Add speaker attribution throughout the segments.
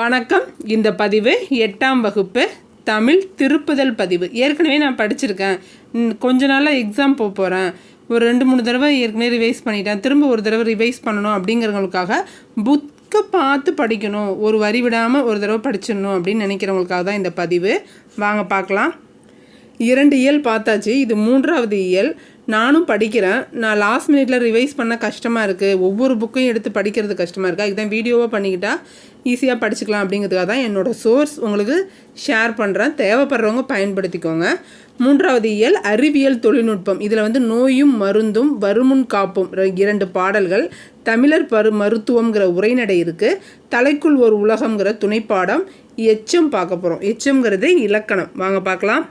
Speaker 1: வணக்கம். இந்த பதிவு எட்டாம் வகுப்பு தமிழ் திருப்புதல் பதிவு. ஏற்கனவே நான் படிச்சிருக்கேன். கொஞ்ச நாளாக எக்ஸாம் போக போகிறேன் ஒரு ரெண்டு மூணு தடவை ஏற்கனவே ரிவைஸ் பண்ணிட்டேன். திரும்ப ஒரு தடவை ரிவைஸ் பண்ணணும் அப்படிங்கிறவங்களுக்காக புக்கை பார்த்து படிக்கணும். ஒரு வரி விடாமல் ஒரு தடவை படிச்சிடணும் அப்படின்னு நினைக்கிறவங்களுக்காக தான் இந்த பதிவு. வாங்க பார்க்கலாம். இரண்டு இயல் பார்த்தாச்சு. இது மூன்றாவது இயல். நானும் படிக்கிறேன். நான் லாஸ்ட் மினிட்ல ரிவைஸ் பண்ண கஷ்டமாக இருக்குது ஒவ்வொரு புக்கையும் எடுத்து படிக்கிறது கஷ்டமாக இருக்குது அதுதான் வீடியோவாக பண்ணிக்கிட்டால் ஈஸியாக படிச்சுக்கலாம் அப்படிங்கிறதுக்காக தான் என்னோடய சோர்ஸ் உங்களுக்கு ஷேர் பண்ணுறேன் தேவைப்படுறவங்க பயன்படுத்திக்கோங்க. மூன்றாவது இயல் அறிவியல் தொழில்நுட்பம். இதில் வந்து நோயும் மருந்தும் வருமுன் காப்பும் ர- இரண்டு பாடல்கள். தமிழர் பரு மருத்துவம்ங்கிற உரைநடை இருக்குது தலைக்குள் ஒரு உலகம்ங்கிற துணைப்பாடம். எச்சம் பார்க்க போகிறோம் எச்சம்ங்கிறது இலக்கணம். வாங்க பார்க்கலாம்.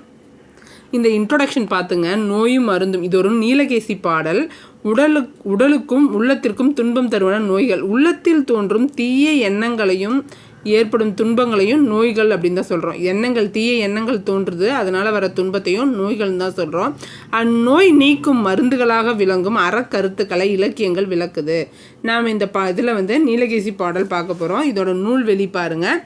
Speaker 1: இந்த இன்ட்ரொடக்ஷன் பார்த்துங்க. நோயும் மருந்தும். இது ஒரு நீலகேசி பாடல். உடலு உடலுக்கும் உள்ளத்திற்கும் துன்பம் தருவன நோய்கள். உள்ளத்தில் தோன்றும் தீய எண்ணங்களையும் ஏற்படும் துன்பங்களையும் நோய்கள் அப்படின்னு தான் சொல்கிறோம் எண்ணங்கள் தீய எண்ணங்கள் தோன்றுது அதனால் வர துன்பத்தையும் நோய்கள்னு தான் சொல்கிறோம் அந்நோய் நீக்கும் மருந்துகளாக விளங்கும் அறக்கருத்துக்களை இலக்கியங்கள் விளக்குது. நாம் இந்த பா இதில் வந்து நீலகேசி பாடல் பார்க்க போகிறோம் இதோட நூல் வெளி பாருங்கள்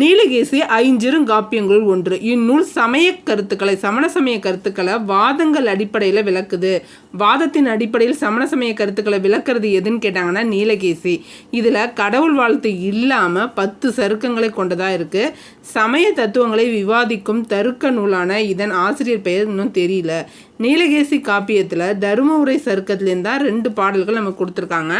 Speaker 1: நீலகேசி ஐஞ்சிருங்காப்பியங்களுள் ஒன்று. இந்நூல் சமய கருத்துக்களை சமண சமய கருத்துக்களை வாதங்கள் அடிப்படையில் விளக்குது. வாதத்தின் அடிப்படையில் சமண சமய கருத்துக்களை விளக்குறது எதுன்னு கேட்டாங்கன்னா நீலகேசி. இதில் கடவுள் வாழ்த்து இல்லாமல் பத்து சருக்கங்களை கொண்டதாக இருக்குது சமய தத்துவங்களை விவாதிக்கும் தருக்க நூலான இதன் ஆசிரியர் பெயர் இன்னும் தெரியல. நீலகேசி காப்பியத்தில் தருமபுரை உரை சருக்கத்துலேருந்து தான் ரெண்டு பாடல்கள் நமக்கு கொடுத்துருக்காங்க.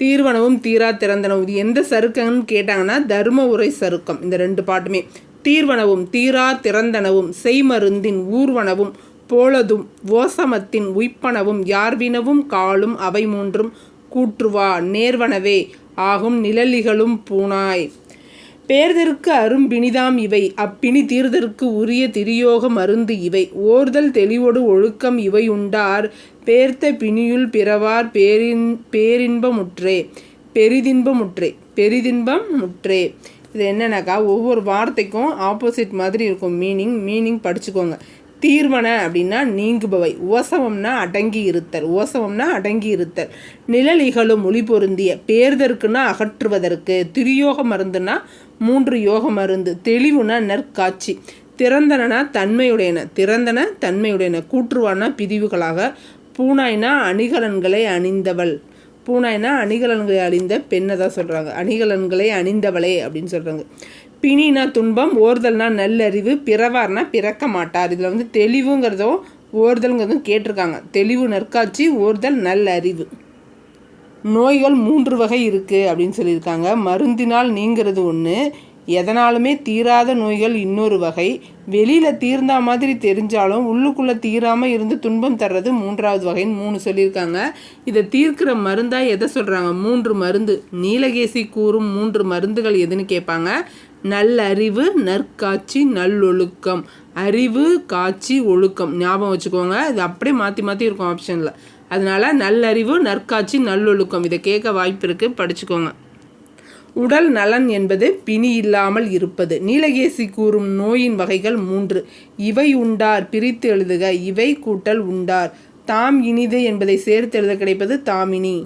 Speaker 1: தீர்வனவும் தீரா திறந்தனவும். இது எந்த சருக்கம்னு கேட்டாங்கன்னா தர்ம உரை சருக்கம். இந்த ரெண்டு பாட்டுமே. தீர்வனவும் தீரா திறந்தனவும் செய்மருந்தின் ஊர்வனவும் போலதும் ஓசமத்தின் உய்ப்பனவும் யார்வினவும் காலும் அவை மூன்றும் கூற்றுவா நேர்வனவே ஆகும் நிழலிகளும் பூனாய் பேர்தற்கு அரும்பிணிதாம் இவை அப்பிணி தீர்தற்கு உரிய திரியோக மருந்து இவை. ஓர்தல் தெளிவொடு ஒழுக்கம் இவை உண்டார் பேர்த்த பிணியுள் பிறவார் பேரின் பேரின்பமுற்றே பெரிதின்பமுற்றே பெரிதின்பம் முற்றே இது என்னன்னாக்கா ஒவ்வொரு வார்த்தைக்கும் ஆப்போசிட் மாதிரி இருக்கும் மீனிங் மீனிங் படிச்சுக்கோங்க. தீர்வன அப்படின்னா நீங்குபவை உவசவம்னா அடங்கி இருத்தல் உவசவம்னா அடங்கி இருத்தல். நிழலிகளும் ஒளி பொருந்திய பேர்தற்குன்னா அகற்றுவதற்கு திரியோக மருந்துனா மூன்று யோக மருந்து தெளிவுனா நற்காட்சி. திறந்தனா தன்மையுடையன திறந்தன தன்மையுடையன கூற்றுவானா பிரிவுகளாக பூனாய்னா அணிகலன்களை அணிந்தவள். பூனாய்னா அணிகலன்களை அணிந்த பெண்ணை தான் சொல்கிறாங்க அணிகலன்களை அணிந்தவளே அப்படின்னு சொல்கிறாங்க பிணினா துன்பம் ஓர்தல்னா நல்லறிவு பிறவார்னா பிறக்க மாட்டார். இதில் வந்து தெளிவுங்கிறதும் ஓர்தல்ங்கிறதும் கேட்டிருக்காங்க. தெளிவு நற்காட்சி ஓர்தல் நல்லறிவு. நோய்கள் மூன்று வகை இருக்குது அப்படின்னு சொல்லியிருக்காங்க. மருந்தினால் நீங்கிறது ஒன்று எதனாலுமே தீராத நோய்கள் இன்னொரு வகை. வெளியில் தீர்ந்தா மாதிரி தெரிஞ்சாலும் உள்ளுக்குள்ளே தீராமல் இருந்து துன்பம் தர்றது மூன்றாவது வகைன்னு மூணு சொல்லியிருக்காங்க. இதை தீர்க்கிற மருந்தாக எதை சொல்கிறாங்க மூன்று மருந்து. நீலகேசி கூறும் மூன்று மருந்துகள் எதுன்னு கேட்பாங்க. நல்லறிவு நற்காட்சி நல்லொழுக்கம். அறிவு காட்சி ஒழுக்கம். ஞாபகம் வச்சுக்கோங்க. இது அப்படியே மாற்றி மாற்றி இருக்கும் ஆப்ஷனில் அதனால் நல்லறிவு நற்காட்சி நல்லொழுக்கம். இதை கேட்க வாய்ப்பு இருக்குது படிச்சுக்கோங்க. உடல் நலன் என்பது பிணி இல்லாமல் இருப்பது. நீலகேசி கூறும் நோயின் வகைகள் மூன்று. இவை உண்டார் பிரித்து எழுதுக. இவை கூட்டல் உண்டார். தாம் இனிது என்பதை சேர்த்து எழுத கிடைப்பது தாமினி.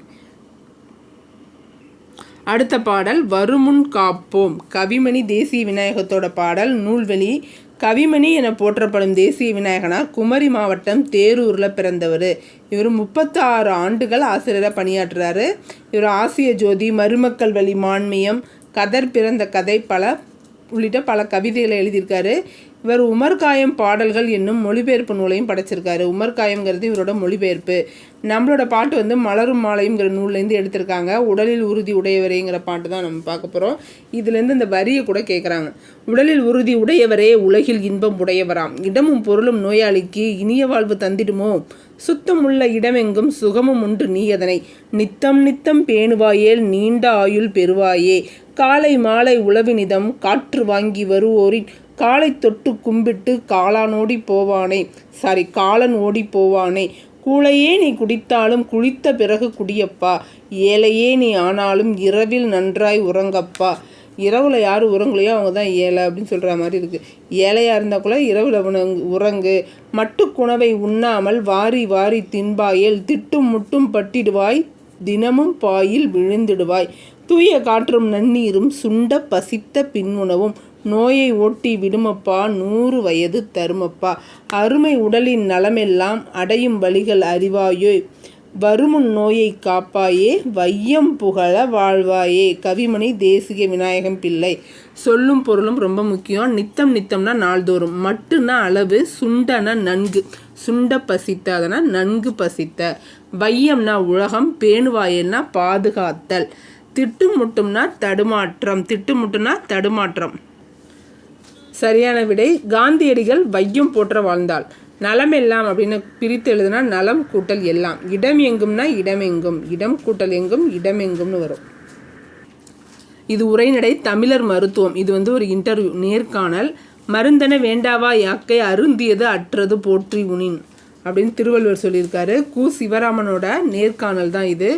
Speaker 1: அடுத்த பாடல் வருமுன் காப்போம். கவிமணி தேசிய விநாயகத்தோட பாடல் நூல்வெளி கவிமணி என போற்றப்படும் தேசிய விநாயகனார் குமரி மாவட்டம் தேரூரில் பிறந்தவர். இவர் முப்பத்தாறு ஆண்டுகள் ஆசிரியராக பணியாற்றுறாரு. இவர் ஆசிய ஜோதி மருமக்கள் வழி மான்மியம் கதர் பிறந்த கதை பல உள்ளிட்ட பல கவிதைகளை எழுதியிருக்காரு. இவர் உமர்காயம் பாடல்கள் என்னும் மொழிபெயர்ப்பு நூலையும் படைச்சிருக்காரு. உமர்காயம்ங்கிறது இவரோட மொழிபெயர்ப்பு. நம்மளோட பாட்டு வந்து மலரும் மாலைங்கிற நூல்லேருந்து எடுத்திருக்காங்க. உடலில் உறுதி உடையவரேங்கிற பாட்டு தான் நம்ம பார்க்க போகிறோம் இதுலேருந்து இந்த வரியை கூட கேட்குறாங்க உடலில் உறுதி உடையவரே உலகில் இன்பம் உடையவராம். இடமும் பொருளும் நோயாளிக்கு இனிய வாழ்வு தந்திடுமோ? சுத்தமுள்ள இடமெங்கும் சுகமும் உண்டு நீ அதனை. நித்தம் நித்தம் பேணுவாயேல் நீண்ட ஆயுள் பெறுவாயே. காலை மாலை உளவினிதம் காற்று வாங்கி வருவோரின் காலை தொட்டு கும்பிட்டு காளானோடி போவானே. சாரி காலன் ஓடி போவானே. கூழையே நீ குடித்தாலும் குளித்த பிறகு குடியப்பா. ஏழையே நீ ஆனாலும் இரவில் நன்றாய் உறங்கப்பா. இரவில் யார் உறங்கலையோ அவங்க தான் ஏழை அப்படின்னு சொல்கிற மாதிரி இருக்குது ஏழையாக இருந்தால் கூட இரவில் உணங்கு உறங்கு. மட்டுக்குணவை உண்ணாமல் வாரி வாரி தின்பாயேல் திட்டும் முட்டும் பட்டிடுவாய். தினமும் பாயில் விழுந்திடுவாய். தூய காற்றும் நன்னீரும் சுண்ட பசித்த பின்னுணவும். நோயை ஓட்டி விடுமப்பா நூறு வயது தருமப்பா. அருமை உடலின் நலமெல்லாம் அடையும் வழிகள் அறிவாயோய் வருமுன் நோயை காப்பாயே வையம் புகழ வாழ்வாயே. கவிமணி தேசிக விநாயகம் பிள்ளை. சொல்லும் பொருளும் ரொம்ப முக்கியம். நித்தம் நித்தம்னா நாள்தோறும். மட்டுன்னா அளவு சுண்டனா நன்கு. சுண்ட பசித்த அதனால் நன்கு பசித்த. வையம்னா உலகம் பேணுவாயன்னா பாதுகாத்தல். திட்டுமுட்டும்னா தடுமாற்றம். திட்டுமுட்டுனா தடுமாற்றம். சரியான விடை காந்தியடிகள் வையும் போற்ற வாழ்ந்தாள். நலம் எல்லாம் அப்படின்னு பிரித்து எழுதுனா நலம் கூட்டல் எல்லாம். இடம் எங்கும்னா இடம் எங்கும். இடம் கூட்டல் எங்கும் இடம் எங்கும்னு வரும். இது உரைநடை தமிழர் மருத்துவம். இது வந்து ஒரு இன்டர்வியூ நேர்காணல். மருந்தன வேண்டாவா யாக்கை அருந்தியது அற்றது போற்றி உனின் அப்படின்னு திருவள்ளுவர் சொல்லியிருக்காரு. கு. சிவராமனோட நேர்காணல் தான் இது.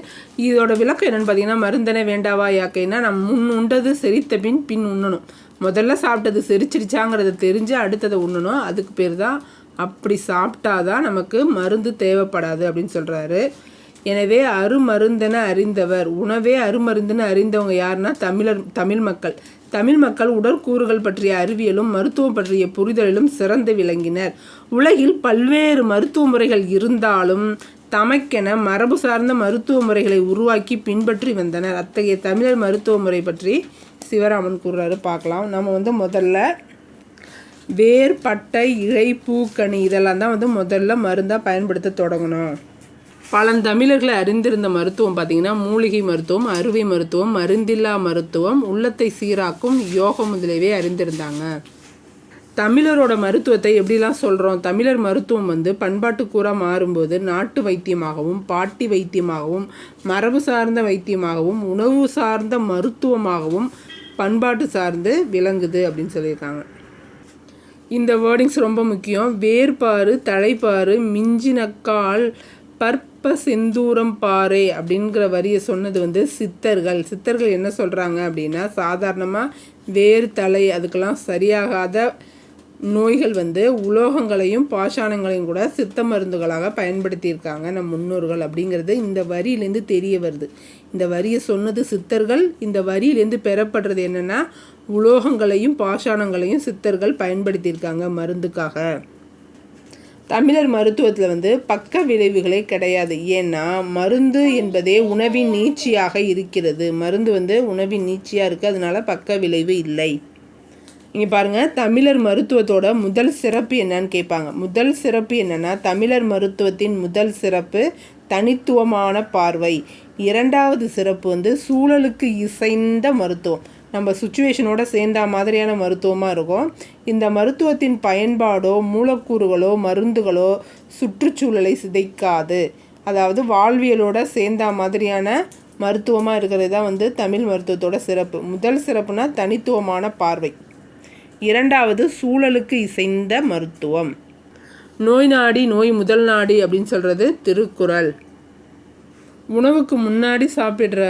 Speaker 1: இதோட விளக்கம் என்னென்னு பார்த்தீங்கன்னா மருந்தன வேண்டாவா யாக்கைன்னா நம்ம முன் உண்டது செரித்த பின் பின் உண்ணணும். முதல்ல சாப்பிட்டது செரிச்சிருச்சாங்கிறத தெரிஞ்சு அடுத்ததை உண்ணணும். அதுக்கு பேர் தான் அப்படி சாப்பிட்டாதான் நமக்கு மருந்து தேவைப்படாது அப்படின்னு சொல்கிறாரு எனவே அருமருந்தென அறிந்தவர். உணவே அருமருந்துன்னு அறிந்தவங்க யாருன்னா தமிழர் தமிழ் மக்கள். தமிழ் மக்கள் உடற்கூறுகள் பற்றிய அறிவியலும் மருத்துவம் பற்றிய புரிதலிலும் சிறந்து விளங்கினர். உலகில் பல்வேறு மருத்துவ முறைகள் இருந்தாலும் தமக்கென மரபு சார்ந்த மருத்துவ முறைகளை உருவாக்கி பின்பற்றி வந்தனர். அத்தகைய தமிழர் மருத்துவ முறை பற்றி சிவராமன் கூறுறாரு பார்க்கலாம். நம்ம வந்து முதல்ல வேர் பட்டை இழை பூக்கனி இதெல்லாம் தான் வந்து முதல்ல மருந்தாக பயன்படுத்த தொடங்கணும். பழந்தமிழர்களை அறிந்திருந்த மருத்துவம் பார்த்திங்கன்னா மூலிகை மருத்துவம் அறுவை மருத்துவம் மருந்தில்லா மருத்துவம் உள்ளத்தை சீராக்கும் யோகம் முதலியவே அறிந்திருந்தாங்க. தமிழரோட மருத்துவத்தை எப்படிலாம் சொல்கிறோம் தமிழர் மருத்துவம் வந்து பண்பாட்டு கூறாக மாறும்போது நாட்டு வைத்தியமாகவும் பாட்டி வைத்தியமாகவும் மரபு சார்ந்த வைத்தியமாகவும் உணவு சார்ந்த மருத்துவமாகவும் பண்பாட்டு சார்ந்து விளங்குது அப்படின்னு சொல்லியிருக்காங்க. இந்த வேர்டிங்ஸ் ரொம்ப முக்கியம். வேர்பாறு தலைப்பாறு மிஞ்சினக்கால் பற்ப செந்தூரம் பாறை அப்படிங்கிற வரியை சொன்னது வந்து சித்தர்கள். சித்தர்கள் என்ன சொல்கிறாங்க அப்படின்னா சாதாரணமாக வேர் தலை அதுக்கெல்லாம் சரியாகாத நோய்கள் வந்து உலோகங்களையும் பாஷாணங்களையும் கூட சித்த மருந்துகளாக பயன்படுத்தியிருக்காங்க நம் முன்னோர்கள் அப்படிங்கிறது இந்த வரியிலேருந்து தெரிய வருது. இந்த வரியை சொன்னது சித்தர்கள் இந்த வரியிலேருந்து பெறப்படுறது என்னென்னா உலோகங்களையும் பாஷாணங்களையும் சித்தர்கள் பயன்படுத்தியிருக்காங்க மருந்துக்காக. தமிழர் மருத்துவத்தில் வந்து பக்க விளைவுகளே கிடையாது. ஏன்னா மருந்து என்பதே உணவின் நீச்சியாக இருக்கிறது. மருந்து வந்து உணவின் நீச்சியாக இருக்குது அதனால பக்க விளைவு இல்லை. இங்கே பாருங்கள் தமிழர் மருத்துவத்தோட முதல் சிறப்பு என்னன்னு கேட்பாங்க. முதல் சிறப்பு என்னென்னா தமிழர் மருத்துவத்தின் முதல் சிறப்பு தனித்துவமான பார்வை. இரண்டாவது சிறப்பு வந்து சூழலுக்கு இசைந்த மருத்துவம். நம்ம சுச்சுவேஷனோட சேர்ந்தா மாதிரியான மருத்துவமாக இருக்கும். இந்த மருத்துவத்தின் பயன்பாடோ மூலக்கூறுகளோ மருந்துகளோ சுற்றுச்சூழலை சிதைக்காது. அதாவது வாழ்வியலோட சேர்ந்தா மாதிரியான மருத்துவமாக இருக்கிறது தான் வந்து தமிழ் மருத்துவத்தோட சிறப்பு. முதல் சிறப்புனா தனித்துவமான பார்வை. இரண்டாவது சூழலுக்கு இசைந்த மருத்துவம். நோய் நாடி நோய் முதல் நாடி அப்படின்னு சொல்கிறது திருக்குறள். உணவுக்கு முன்னாடி சாப்பிட்ற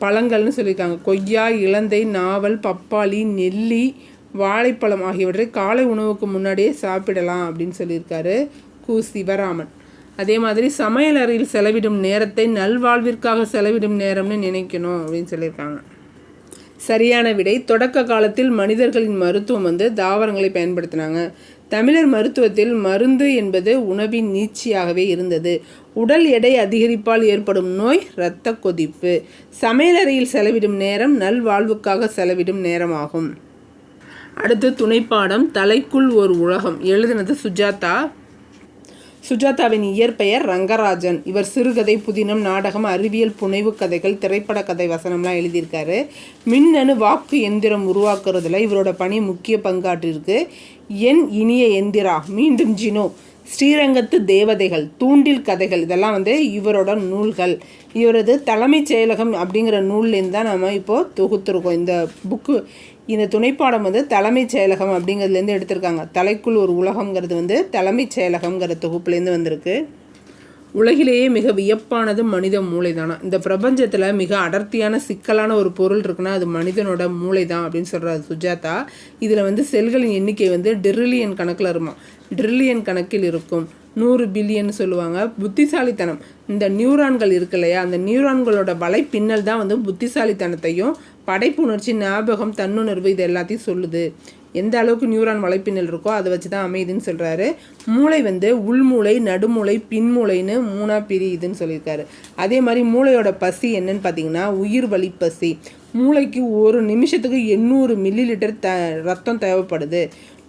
Speaker 1: பழங்கள்னு சொல்லியிருக்காங்க. கொய்யா இலந்தை நாவல் பப்பாளி நெல்லி வாழைப்பழம் ஆகியவற்றை காலை உணவுக்கு முன்னாடியே சாப்பிடலாம் அப்படின்னு சொல்லியிருக்காரு கு. சிவராமன். அதே மாதிரி சமையல் அறையில் செலவிடும் நேரத்தை நல்வாழ்விற்காக செலவிடும் நேரம்னு நினைக்கணும் அப்படின்னு சொல்லியிருக்காங்க. சரியான விடை. தொடக்க காலத்தில் மனிதர்களின் மருத்துவம் வந்து தாவரங்களை பயன்படுத்தினாங்க. தமிழர் மருத்துவத்தில் மருந்து என்பது உணவின் நீச்சியாகவே இருந்தது. உடல் எடை அதிகரிப்பால் ஏற்படும் நோய் இரத்த கொதிப்பு. சமையலறையில் செலவிடும் நேரம் நல்வாழ்வுக்காக செலவிடும் நேரமாகும். அடுத்து துணைப்பாடம். தலைக்குள் ஒரு உலகம். எழுதினது சுஜாதா சுஜாதாவின் இயற்பெயர் ரங்கராஜன். இவர் சிறுகதை புதினம் நாடகம் அறிவியல் புனைவு கதைகள் திரைப்பட கதை வசனம்லாம் எழுதியிருக்காரு. மின்னணு வாக்கு எந்திரம் உருவாக்குறதுல இவரோட பணி முக்கிய பங்காற்றிருக்கு என் இனிய எந்திரா மீண்டும் ஜினோ. ஸ்ரீரங்கத்து தேவதைகள் தூண்டில் கதைகள் இதெல்லாம் வந்து இவரோட நூல்கள். இவரது தலைமைச் செயலகம் அப்படிங்கிற நூல்லேருந்து தான் நம்ம இப்போது தொகுத்துருக்கோம். இந்த புக்கு இந்த துணைப்பாடம் வந்து தலைமைச் செயலகம் அப்படிங்கிறதுலேருந்து எடுத்திருக்காங்க. தலைக்குள் ஒரு உலகங்கிறது வந்து தலைமைச் செயலகங்கிற தொகுப்புலேருந்து வந்திருக்கு. உலகிலேயே மிக வியப்பானது மனித மூளை தானா இந்த பிரபஞ்சத்தில் மிக அடர்த்தியான சிக்கலான ஒரு பொருள் இருக்குன்னா அது மனிதனோட மூளை தான் அப்படின்னு சொல்கிறார் சுஜாதா. இதில் வந்து செல்களின் எண்ணிக்கை வந்து டெரிலியன் கணக்கில் இருமா ட்ரில்லியன் கணக்கில் இருக்கும். நூறு பில்லியன் சொல்லுவாங்க. புத்திசாலித்தனம். இந்த நியூரான்கள் இருக்கு இல்லையா? அந்த நியூரான்களோட வலைப்பின்னல் தான் வந்து புத்திசாலித்தனத்தையும் படைப்புணர்ச்சி ஞாபகம் தன்னுணர்வு இது எல்லாத்தையும் சொல்லுது. எந்த அளவுக்கு நியூரான் வலைப்பின்னல் இருக்கோ அதை வச்சு தான் அமையுதுன்னு சொல்கிறாரு மூளை வந்து உள்மூளை நடுமூளை பின்மூளைன்னு மூணாக பிரியுதுன்னு சொல்லியிருக்காரு. அதே மாதிரி மூளையோட பசி என்னன்னு பார்த்தீங்கன்னா உயிர் வலி பசி. மூளைக்கு ஒரு நிமிஷத்துக்கு எண்ணூறு மில்லி லிட்டர் த ரத்தம் தேவைப்படுது.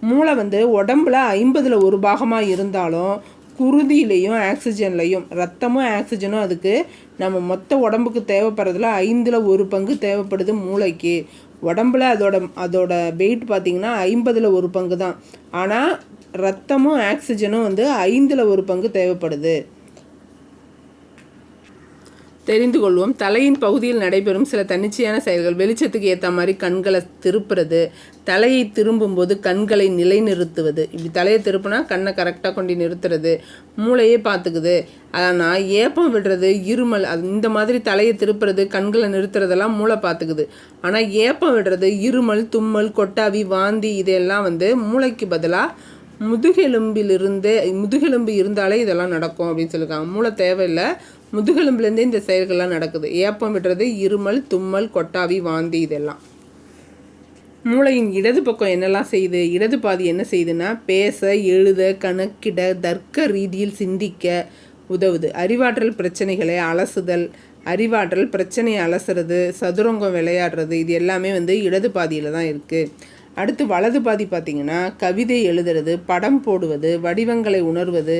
Speaker 1: மூளை வந்து உடம்புல ஐம்பதில் ஒரு பாகமாக இருந்தாலும் குருதியிலையும் ஆக்சிஜன்லையும் ரத்தமும் ஆக்சிஜனும் அதுக்கு நம்ம மொத்த உடம்புக்கு தேவைப்படுறதுல ஐந்தில் ஒரு பங்கு தேவைப்படுது மூளைக்கு. உடம்புல அதோட அதோட வெயிட் பார்த்திங்கன்னா ஐம்பதில் ஒரு பங்கு தான் ஆனால் ரத்தமும் ஆக்சிஜனும் வந்து ஐந்தில் ஒரு பங்கு தேவைப்படுது. தெரிந்து கொள்வோம் தலையின் பகுதியில் நடைபெறும் சில தன்னிச்சையான செயல்கள் வெளிச்சத்துக்கு ஏற்ற மாதிரி கண்களை திருப்புறது தலையை திரும்பும்போது கண்களை நிலைநிறுத்துவது. இப்படி தலையை திருப்புனா கண்ணை கரெக்டாக கொண்டு நிறுத்துறது மூளையே பார்த்துக்குது ஆனால் ஏப்பம் விடுறது இருமல் அது இந்த மாதிரி தலையை திருப்புறது கண்களை நிறுத்துறதெல்லாம் மூளை பார்த்துக்குது ஆனால் ஏப்பம் விடுறது இருமல் தும்மல் கொட்டாவி வாந்தி இதெல்லாம் வந்து மூளைக்கு பதிலாக முதுகெலும்பிலிருந்து முதுகெலும்பு இருந்தாலே இதெல்லாம் நடக்கும் அப்படின்னு சொல்லியிருக்காங்க மூளை தேவையில்லை. முதுகெலும்புலேருந்தே இந்த செயல்கள்லாம் நடக்குது. ஏப்பம் விடுறது இருமல் தும்மல் கொட்டாவி வாந்தி இதெல்லாம். மூளையின் இடது பக்கம் என்னெல்லாம் செய்யுது? இடது பாதி என்ன செய்யுதுன்னா பேச எழுத கணக்கிட தர்க்க ரீதியில் சிந்திக்க உதவுது. அறிவாற்றல் பிரச்சனைகளை அலசுதல் அறிவாற்றல் பிரச்சனையை அலசுறது சதுரங்கம் விளையாடுறது இது எல்லாமே வந்து இடது பாதியில் தான் இருக்குது அடுத்து வலது பாதி பார்த்திங்கன்னா கவிதை எழுதுறது படம் போடுவது வடிவங்களை உணர்வது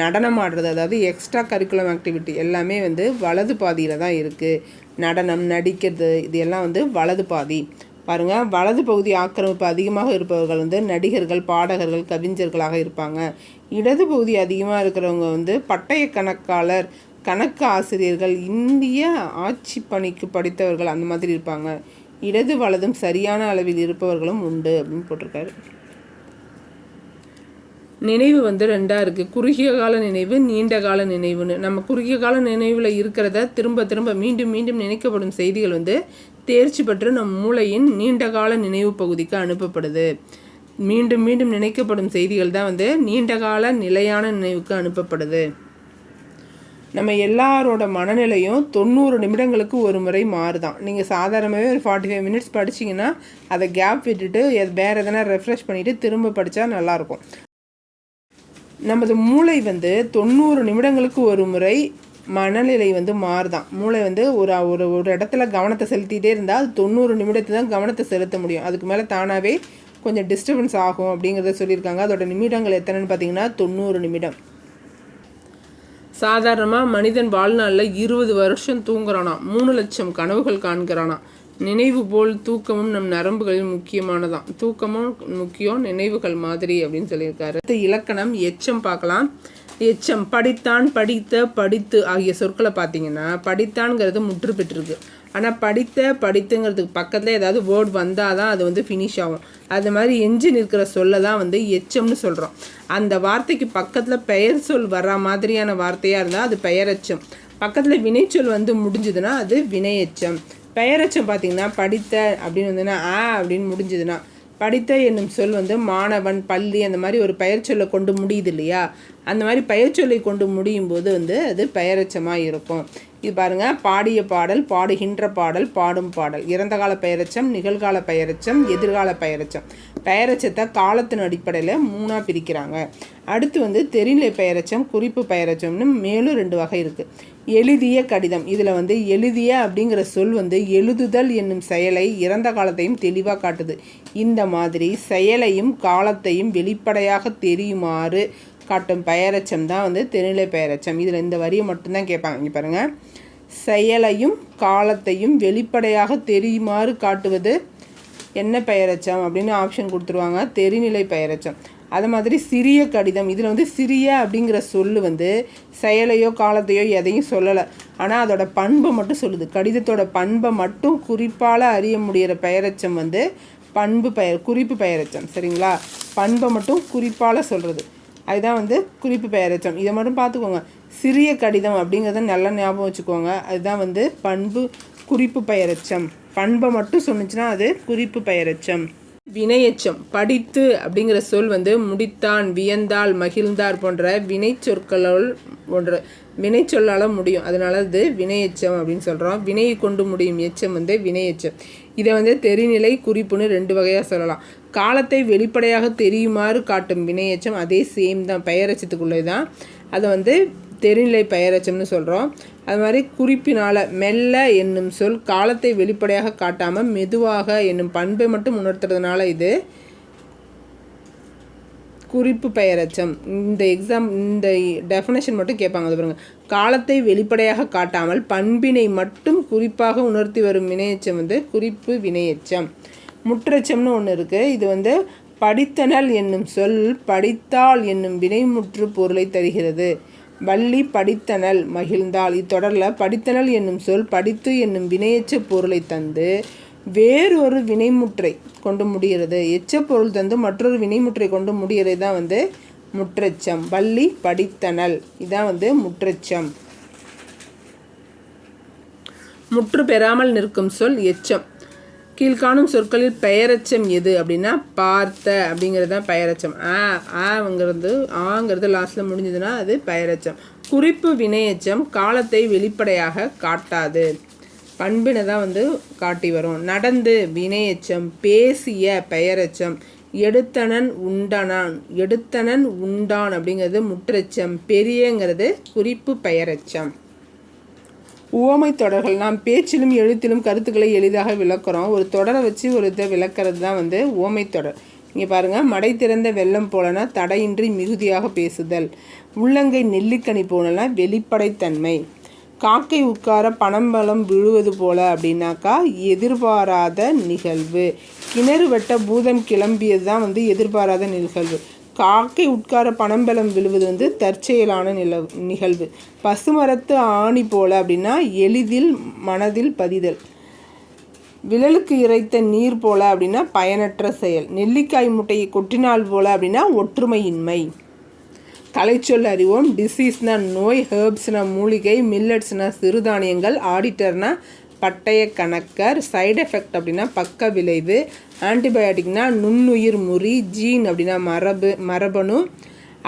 Speaker 1: நடனம் ஆடுறது அதாவது எக்ஸ்ட்ரா கரிக்குலம் ஆக்டிவிட்டி எல்லாமே வந்து வலது பாதியில் தான் இருக்குது நடனம் நடிக்கிறது இது எல்லாம் வந்து வலது பாதி. பாருங்கள் வலது பகுதி ஆக்கிரமிப்பு அதிகமாக இருப்பவர்கள் வந்து நடிகர்கள் பாடகர்கள் கவிஞர்களாக இருப்பாங்க. இடது பகுதி அதிகமாக இருக்கிறவங்க வந்து பட்டய கணக்காளர் கணக்கு ஆசிரியர்கள் இந்திய ஆட்சி பணிக்கு படித்தவர்கள் அந்த மாதிரி இருப்பாங்க. இடது வலதும் சரியான அளவில் இருப்பவர்களும் உண்டு அப்படின்னு போட்டிருக்காரு. நினைவு வந்து ரெண்டாக இருக்குது குறுகிய கால நினைவு நீண்ட கால நினைவுன்னு. நம்ம குறுகிய கால நினைவில் இருக்கிறத திரும்ப திரும்ப மீண்டும் மீண்டும் நினைக்கப்படும் செய்திகள் வந்து தேர்ச்சி பெற்று நம் மூளையின் நீண்ட கால நினைவு பகுதிக்கு அனுப்பப்படுது. மீண்டும் மீண்டும் நினைக்கப்படும் செய்திகள் தான் வந்து நீண்ட கால நிலையான நினைவுக்கு அனுப்பப்படுது. நம்ம எல்லாரோட மனநிலையும் தொண்ணூறு நிமிடங்களுக்கு ஒரு முறை மாறுதான். நீங்கள் சாதாரணமாகவே ஒரு ஃபார்ட்டி ஃபைவ் மினிட்ஸ் படிச்சிங்கன்னா அதை கேப் விட்டுட்டு வேறு எதனா ரெஃப்ரெஷ் பண்ணிவிட்டு திரும்ப படித்தா நல்லாயிருக்கும். நமது மூளை வந்து தொண்ணூறு நிமிடங்களுக்கு ஒரு முறை மனநிலை வந்து மாறுதான். மூளை வந்து ஒரு ஒரு ஒரு இடத்துல கவனத்தை செலுத்திகிட்டே இருந்தால் அது தொண்ணூறு நிமிடத்தை தான் கவனத்தை செலுத்த முடியும். அதுக்கு மேலே தானாகவே கொஞ்சம் டிஸ்டர்பன்ஸ் ஆகும் அப்படிங்கிறத சொல்லியிருக்காங்க. அதோட நிமிடங்கள் எத்தனைன்னு பார்த்தீங்கன்னா தொண்ணூறு நிமிடம். சாதாரணமாக மனிதன் வாழ்நாளில் இருபது வருஷம் தூங்குறானா? மூணு லட்சம் கனவுகள் காண்கிறானா? நினைவு போல் தூக்கமும் நம் நரம்புகளில் முக்கியமானதான் தூக்கமும் முக்கியம் நினைவுகள் மாதிரி அப்படின்னு சொல்லியிருக்காரு. இலக்கணம் எச்சம் பார்க்கலாம். எச்சம் படித்தான் படித்த படித்து ஆகிய சொற்களை பார்த்தீங்கன்னா படித்தான்ங்கிறது முற்று பெற்றிருக்கு. ஆனால் படித்த படித்துங்கிறதுக்கு பக்கத்தில் ஏதாவது வேர்ட் வந்தால் தான் அது வந்து ஃபினிஷ் ஆகும். அது மாதிரி எஞ்சி நிற்கிற சொல்ல தான் வந்து எச்சம்னு சொல்கிறோம் அந்த வார்த்தைக்கு பக்கத்தில் பெயர் சொல் வர்ற மாதிரியான வார்த்தையாக இருந்தால் அது பெயரச்சம். பக்கத்தில் வினைச்சொல் வந்து முடிஞ்சதுன்னா அது வினையச்சம். பெயரச்சம் பார்த்திங்கன்னா படித்த அப்படின்னு வந்துன்னா ஆ அப்படின்னு முடிஞ்சதுன்னா. படித்த என்னும் சொல் வந்து மாணவன் பள்ளி அந்த மாதிரி ஒரு பெயர் சொல்லை கொண்டு முடியுது இல்லையா? அந்த மாதிரி பெயர் சொல்லை கொண்டு முடியும் போது வந்து அது பெயரச்சமாக இருக்கும். இது பாருங்கள் பாடிய பாடல் பாடுகின்ற பாடல் பாடும் பாடல். இறந்த கால பெயரச்சம் நிகழ்கால பெயரச்சம் எதிர்கால பெயரச்சம். பெயரச்சத்தை காலத்தின் அடிப்படையில் மூணாக பிரிக்கிறாங்க. அடுத்து வந்து தெரிநிலை பெயரச்சம் குறிப்பு பெயரச்சம்னு மேலும் ரெண்டு வகை இருக்குது எழுதிய கடிதம். இதில் வந்து எழுதிய அப்படிங்கிற சொல் வந்து எழுதுதல் என்னும் செயலை இறந்த காலத்தையும் தெளிவாக காட்டுது. இந்த மாதிரி செயலையும் காலத்தையும் வெளிப்படையாக தெரியுமாறு காட்டும் பெயரச்சம் தான் வந்து தெருநிலை பெயரச்சம். இதில் இந்த வரியை மட்டும்தான் கேட்பாங்க. இங்கே பாருங்கள் செயலையும் காலத்தையும் வெளிப்படையாக தெரியுமாறு காட்டுவது என்ன பெயரச்சம்? அப்படின்னு ஆப்ஷன் கொடுத்துருவாங்க. தெரிநிலை பெயரச்சம். அது மாதிரி சிறிய கடிதம். இதில் வந்து சிறிய அப்படிங்கிற சொல் வந்து செயலையோ காலத்தையோ எதையும் சொல்லலை. ஆனால் அதோட பண்பை மட்டும் சொல்லுது. கடிதத்தோட பண்பை மட்டும் குறிப்பால் அறிய முடிகிற பெயரச்சம் வந்து பண்பு பெயர் குறிப்பு பெயரச்சம். சரிங்களா? பண்பை மட்டும் குறிப்பால் சொல்கிறது அதுதான் வந்து குறிப்பு பெயரச்சம் இதை மட்டும் பார்த்துக்கோங்க. சிறிய கடிதம் அப்படிங்கிறத நல்லா ஞாபகம் வச்சுக்கோங்க. அதுதான் வந்து பண்பு குறிப்பு பெயரச்சம் பண்பை மட்டும் சொன்னிச்சுன்னா அது குறிப்பு பெயரச்சம் வினையச்சம் படித்து அப்படிங்கிற சொல் வந்து முடித்தான் வியந்தாள் மகிழ்ந்தார் போன்ற வினை சொற்களால் போன்ற வினை சொல்லால் முடியும். அதனால இது வினையெச்சம் அப்படின்னு சொல்கிறோம் வினையை கொண்டு முடியும். எச்சம் வந்து வினையெச்சம். இதை வந்து தெரிநிலை குறிப்புன்னு ரெண்டு வகையாக சொல்லலாம். காலத்தை வெளிப்படையாக தெரியுமாறு காட்டும் வினையெச்சம் அதே சேம் தான். பெயரச்சத்துக்குள்ளே தான். அதை வந்து தெரிநிலை பெயரச்சம்னு சொல்கிறோம் அது மாதிரி குறிப்பினால் மெல்ல என்னும் சொல் காலத்தை வெளிப்படையாக காட்டாமல் மெதுவாக என்னும் பண்பை மட்டும் உணர்த்துறதுனால இது குறிப்பு பெயரச்சம். இந்த எக்ஸாம் இந்த டெஃபனேஷன் மட்டும் கேட்பாங்க அது பாருங்க. காலத்தை வெளிப்படையாக காட்டாமல் பண்பினை மட்டும் குறிப்பாக உணர்த்தி வரும் வினையச்சம் வந்து குறிப்பு வினையச்சம். முற்றச்சம்னு ஒன்று இருக்குது இது வந்து படித்தனல் என்னும் சொல் படித்தால் என்னும் வினைமுற்று பொருளை தருகிறது. வள்ளி படித்தனல் மகிழ்ந்தாள் இத்தொடரில் படித்தனல் என்னும் சொல் படித்து என்னும் வினையச்ச பொருளை தந்து வேறொரு வினைமுற்றை கொண்டு முடிகிறது. எச்ச பொருள் தந்து மற்றொரு வினைமுற்றை கொண்டு முடிகிறது தான் வந்து முற்றச்சம். வள்ளி படித்தனல் இதான் வந்து முற்றச்சம். முற்று பெறாமல் நிற்கும் சொல் எச்சம். கீழ்காணும் சொற்களில் பெயரச்சம் எது அப்படின்னா பார்த்த அப்படிங்கிறது தான் பெயரச்சம். ஆ ஆங்கிறது ஆங்கிறது லாஸ்ட்டில் முடிஞ்சதுன்னா அது பெயரச்சம். குறிப்பு வினையச்சம் காலத்தை வெளிப்படையாக காட்டாது. பண்பினை தான் வந்து காட்டி வரும். நடந்து வினையச்சம் பேசிய பெயரச்சம் எடுத்தனன் உண்டனான் எடுத்தனன் உண்டான் அப்படிங்கிறது முற்றச்சம் பெரியங்கிறது குறிப்பு பெயரச்சம். உவமை தொடர்கள் நாம் பேச்சிலும் எழுத்திலும் கருத்துக்களை எளிதாக விளக்குறோம். ஒரு தொடரை வச்சு ஒரு இதை விளக்குறது தான் வந்து உவமை தொடர். இங்கே பாருங்கள் மடை திறந்த வெள்ளம் போலனா தடையின்றி மிகுதியாக பேசுதல். உள்ளங்கை நெல்லிக்கனி போலனா வெளிப்படைத்தன்மை. காக்கை உட்கார பனம்பழம் விழுவது போல அப்படின்னாக்கா எதிர்பாராத நிகழ்வு. கிணறு வெட்ட பூதம் கிளம்பியது தான் வந்து எதிர்பாராத நிகழ்வு. காக்கை உட்கார பனம்பழம் விழுவது வந்து தற்செயலான நில நிகழ்வு. பசுமரத்து ஆணி போல அப்படின்னா எளிதில் மனதில் பதிதல். விழலுக்கு இறைத்த நீர் போல அப்படின்னா பயனற்ற செயல். நெல்லிக்காய் முட்டையை கொட்டினால் போல அப்படின்னா ஒற்றுமையின்மை. கலைச்சொல் அறிவோம். டிசீஸ்னால் நோய் ஹேர்ப்ஸ்னால் மூலிகை மில்லட்ஸ்னால் சிறுதானியங்கள் ஆடிட்டர்னா பட்டய கணக்கர் சைடு எஃபெக்ட் அப்படின்னா பக்க விளைவு ஆன்டிபயோட்டிக்னா நுண்ணுயிர் முறி ஜீன் அப்படின்னா மரபு மரபணு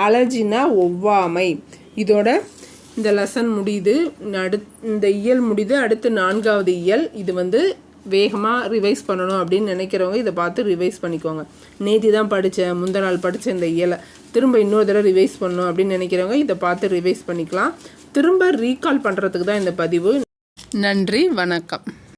Speaker 1: அலர்ஜினா ஒவ்வாமை. இதோட இந்த லெசன் முடியுது. அடு இந்த இயல் முடியுது. அடுத்து நான்காவது இயல். இது வந்து வேகமாக ரிவைஸ் பண்ணணும் அப்படின்னு நினைக்கிறவங்க இதை பார்த்து ரிவைஸ் பண்ணிக்கோங்க. நேற்று தான் படித்தேன் முந்த நாள் படித்த இந்த இயலை. திரும்ப இன்னொரு தடவை ரிவைஸ் பண்ணணும் அப்படின்னு நினைக்கிறவங்க இதை பார்த்து ரிவைஸ் பண்ணிக்கலாம். திரும்ப ரீகால் பண்ணுறதுக்கு தான் இந்த பதிவு. நன்றி வணக்கம்.